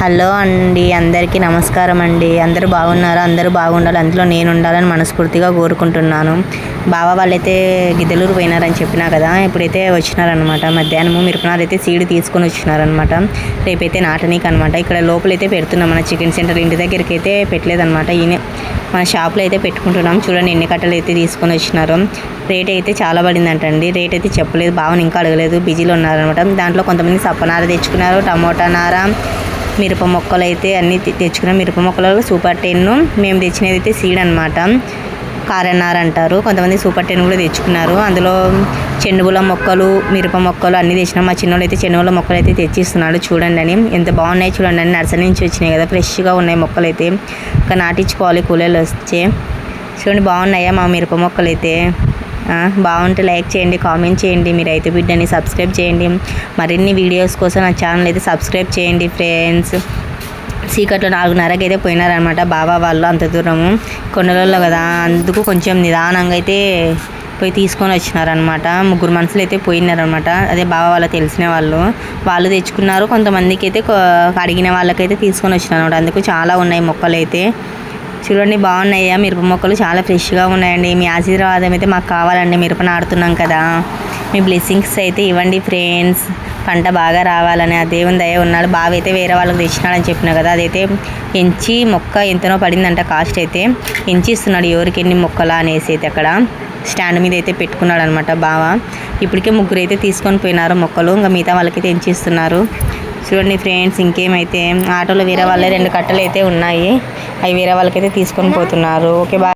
Hello అండి అందరికీ నమస్కారం అండి. అందరూ బాగున్నారా? అందరూ బాగుండాలి. అందులో నేను ఉండాలని మనస్ఫూర్తిగా కోరుకుంటున్నాను. బావ వాళ్ళైతే గిద్దలూరు పోయినారని చెప్పినా కదా ఇప్పుడైతే వచ్చినారనమాట మధ్యాహ్నము మిరపనాలు అయితే సీడ్ తీసుకొని వచ్చినారనమాట రేపైతే నాటనీకి అనమాట ఇక్కడ లోపలైతే పెడుతున్నాం. మన చికెన్ సెంటర్ ఇంటి దగ్గరికి అయితే పెట్టలేదనమాట ఈయన మన షాప్లో అయితే పెట్టుకుంటున్నాం. చూడండి ఎన్ని కట్టలు అయితే తీసుకొని వచ్చినారు. రేట్ అయితే చాలా పడిందంటండి. రేట్ అయితే చెప్పలేదు. బావని ఇంకా అడగలేదు. బిజీలో ఉన్నారనమాట దాంట్లో కొంతమంది సప్పనార తెచ్చుకున్నారు. టమోటా నార మిరప మొక్కలు అయితే అన్నీ తెచ్చుకున్నాం. మిరప మొక్కలలో సూపర్ టెన్. మేము తెచ్చినది అయితే సీడ్ అనమాట కారన్నార్ అంటారు. కొంతమంది సూపర్ టెన్ కూడా తెచ్చుకున్నారు. అందులో చెండుగుల మొక్కలు మిరప మొక్కలు అన్నీ తెచ్చినాం. మా చిన్నోళ్ళు అయితే చెండుగుల మొక్కలు అయితే తెచ్చిస్తున్నాడు. చూడండి అని. ఎంత బాగున్నాయి చూడండి అని. నర్సరీ నుంచి వచ్చినాయి కదా. ఫ్రెష్గా ఉన్నాయి మొక్కలు అయితే. ఇంకా నాటించుకోవాలి కూలీలు వచ్చే చూడండి బాగున్నాయా మా మిరప మొక్కలు అయితే. బాగుంటే లైక్ చేయండి కామెంట్ చేయండి మీరు అయితే బిడ్డని సబ్స్క్రైబ్ చేయండి. మరిన్ని వీడియోస్ కోసం నా ఛానల్ అయితే సబ్స్క్రైబ్ చేయండి ఫ్రెండ్స్. చీకట్లో నాలుగున్నరకి అయితే పోయినారనమాట బాబా వాళ్ళు అంత దూరము. కొండలలో కదా అందుకు కొంచెం నిదానంగా అయితే పోయి తీసుకొని వచ్చినారనమాట ముగ్గురు మనుషులు అయితే పోయినారనమాట అదే బాబా వాళ్ళ తెలిసిన వాళ్ళు. వాళ్ళు తెచ్చుకున్నారు కొంతమందికి అయితే అడిగిన వాళ్ళకైతే తీసుకొని వచ్చినారనమాట అందుకు చాలా ఉన్నాయి మొక్కలు అయితే. చూడండి బాగున్నాయా? మిరప మొక్కలు చాలా ఫ్రెష్గా ఉన్నాయండి. మీ ఆశీర్వాదం అయితే మాకు కావాలండి. మిరప నాడుతున్నాం కదా. మీ బ్లెస్సింగ్స్ అయితే ఇవ్వండి ఫ్రెండ్స్. పంట బాగా రావాలని ఆ దేవుని దయ ఉన్నాడు. బావైతే అయితే వేరే వాళ్ళకి తెచ్చినాడని చెప్పిన కదా. అదైతే ఎంచి మొక్క ఎంతనో పడిందంట కాస్ట్ అయితే. ఎంచి ఇస్తున్నాడు ఎవరికి ఎన్ని మొక్కలా అనేసి అయితే అక్కడ స్టాండ్ మీద అయితే పెట్టుకున్నాడు అనమాట బావ. ఇప్పటికే ముగ్గురు అయితే తీసుకొని పోయినారు మొక్కలు. ఇంకా మిగతా వాళ్ళకైతే ఎంచి ఇస్తున్నారు. చూడండి ఫ్రెండ్స్ ఇంకేమైతే? ఆటోలో వేరే వాళ్ళే రెండు కట్టలు అయితే ఉన్నాయి. అవి వేరే వాళ్ళకైతే తీసుకొని పోతున్నారు. Okay bye.